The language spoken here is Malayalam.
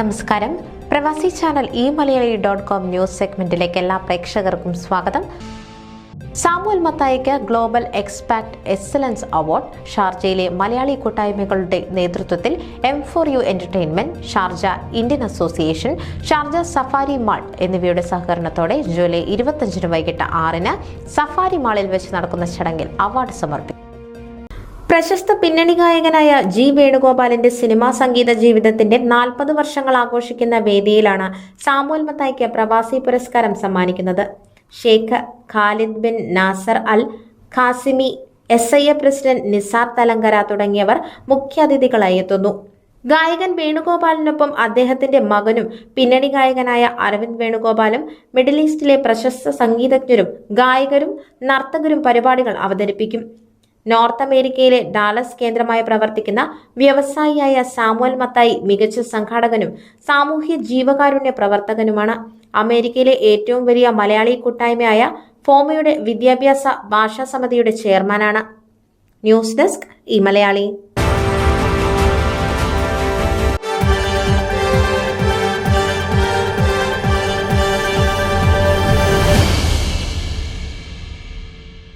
നമസ്കാരം. പ്രവാസി channel e Malayali dot com news സെഗ്മെന്റിലേക്ക് എല്ലാ പ്രേക്ഷകർക്കും സ്വാഗതം. സാമുവൽ മത്തായിക്ക് ഗ്ലോബൽ എക്സ്പാക്ട് എക്സലൻസ് അവാർഡ് ഷാർജയിലെ മലയാളി കൂട്ടായ്മകളുടെ നേതൃത്വത്തിൽ M for you entertainment Sharjah Indian association Sharjah Safari mall എന്നിവയുടെ സഹകരണത്തോടെ ജൂലൈ ഇരുപത്തഞ്ചിന് വൈകിട്ട് ആറിന് സഫാരി മാളിൽ വെച്ച് നടക്കുന്ന ചടങ്ങിൽ അവാർഡ് സമർപ്പിക്കും പ്രശസ്ത പിന്നണി ഗായകനായ ജി വേണുഗോപാലിന്റെ സിനിമാ സംഗീത ജീവിതത്തിന്റെ നാൽപ്പത് വർഷങ്ങൾ ആഘോഷിക്കുന്ന വേദിയിലാണ് സാമുൽ മത്തായിക്ക് പ്രവാസി പുരസ്കാരം സമ്മാനിക്കുന്നത്. Sheikh Khalid bin Nasser Al Qasimi S I A president Nisar Thalankara തുടങ്ങിയവർ മുഖ്യാതിഥികളായി എത്തുന്നു. ഗായകൻ വേണുഗോപാലിനൊപ്പം അദ്ദേഹത്തിന്റെ മകനും പിന്നണി ഗായകനായ അരവിന്ദ് വേണുഗോപാലും മിഡിൽ ഈസ്റ്റിലെ പ്രശസ്ത സംഗീതജ്ഞരും ഗായകരും നർത്തകരും പരിപാടികൾ അവതരിപ്പിക്കും. നോർത്ത് അമേരിക്കയിലെ ഡാലസ് കേന്ദ്രമായി പ്രവർത്തിക്കുന്ന വ്യവസായിയായ സാമുവൽ മത്തായി മികച്ച സംഘാടകനും സാമൂഹ്യ ജീവകാരുണ്യ പ്രവർത്തകനുമാണ്. അമേരിക്കയിലെ ഏറ്റവും വലിയ മലയാളി കൂട്ടായ്മയായ ഫോമയുടെ വിദ്യാഭ്യാസ ഭാഷാ സമിതിയുടെ ചെയർമാനാണ്. ന്യൂസ് ഡെസ്ക് ഈ മലയാളി.